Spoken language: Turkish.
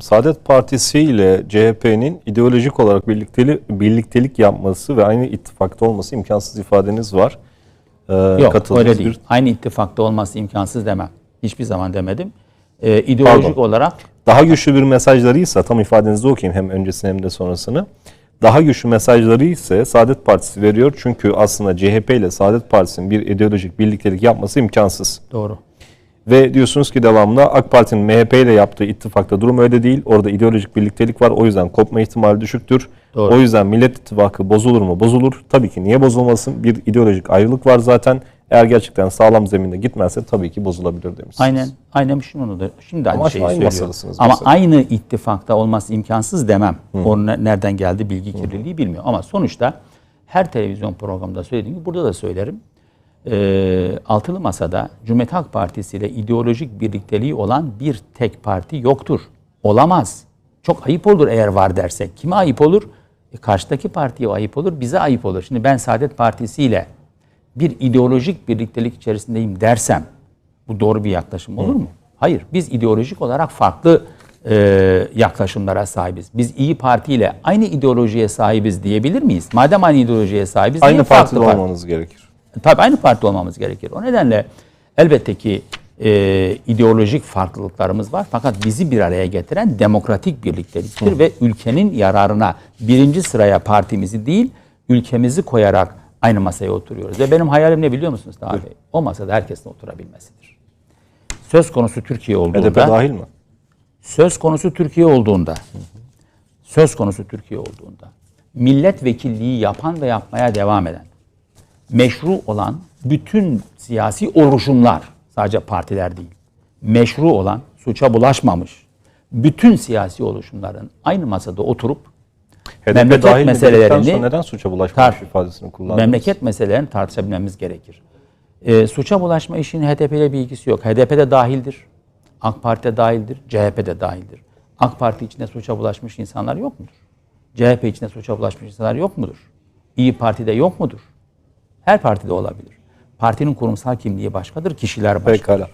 soracaktım. Saadet Partisi ile CHP'nin ideolojik olarak birliktelik, birliktelik yapması ve aynı ittifakta olması imkansız ifadeniz var. Ee, Yok öyle değil. bir- Aynı ittifakta olması imkansız demem. Hiçbir zaman demedim. Ee, ideolojik Pardon. olarak Daha güçlü bir mesajlarıysa tam ifadenizi okuyayım hem öncesini hem de sonrasını. Daha güçlü mesajları ise Saadet Partisi veriyor. Çünkü aslında CHP ile Saadet Partisi'nin bir ideolojik birliktelik yapması imkansız. doğru. Ve diyorsunuz ki devamlı AK Parti'nin MHP ile yaptığı ittifakta durum öyle değil. Orada ideolojik birliktelik var. O yüzden kopma ihtimali düşüktür. Doğru. O yüzden Millet İttifakı bozulur mu? Bozulur. Tabii ki niye bozulmasın? Bir ideolojik ayrılık var zaten. Eğer gerçekten sağlam zeminde gitmezse tabii ki bozulabilir demişsiniz. Aynen. Aynen şimdi onu da şimdi aynı Ama şeyi aynı söylüyorum. Ama mesela. aynı ittifakta olması imkansız demem. Onun ne- nereden geldi bilgi kirliliği bilmiyorum. Ama sonuçta her televizyon programında söylediğim gibi burada da söylerim. Ee, altılı masada Cumhuriyet Halk Partisi ile ideolojik birlikteliği olan bir tek parti yoktur. Olamaz. Çok ayıp olur eğer var dersek. Kime ayıp olur? E, karşıdaki partiye ayıp olur, bize ayıp olur. Şimdi ben Saadet Partisi ile bir ideolojik birliktelik içerisindeyim dersem bu doğru bir yaklaşım olur mu? Hayır. Biz ideolojik olarak farklı e, yaklaşımlara sahibiz. Biz İyi Parti ile aynı ideolojiye sahibiz diyebilir miyiz? Madem aynı ideolojiye sahibiz Aynı partide farklı parti? olmanız gerekir. Tabii aynı parti olmamız gerekir. O nedenle elbette ki e, ideolojik farklılıklarımız var. Fakat bizi bir araya getiren demokratik birlikteliktir ve ülkenin yararına birinci sıraya partimizi değil, ülkemizi koyarak aynı masaya oturuyoruz. Ve benim hayalim ne biliyor musunuz Taha Bey? O masada herkesin oturabilmesidir. Söz konusu Türkiye HDP olduğunda, dahil mi? söz konusu Türkiye olduğunda, söz konusu Türkiye olduğunda, milletvekilliği yapan ve yapmaya devam eden, meşru olan bütün siyasi oluşumlar, sadece partiler değil, meşru olan, suça bulaşmamış, bütün siyasi oluşumların aynı masada oturup HDP Memleket dahil meselelerini neden suça bulaşmamış tar- ifadesini kullandınız? memleket meselelerini tartışabilmemiz gerekir. Ee, suça bulaşma işinin HDP ile bir ilgisi yok. HDP de dahildir. AK Parti de dahildir. CHP de dahildir. AK Parti içinde suça bulaşmış insanlar yok mudur? CHP içinde suça bulaşmış insanlar yok mudur? İyi Parti'de yok mudur? Her partide olabilir. Partinin kurumsal kimliği başkadır, kişiler başkadır. Pekala.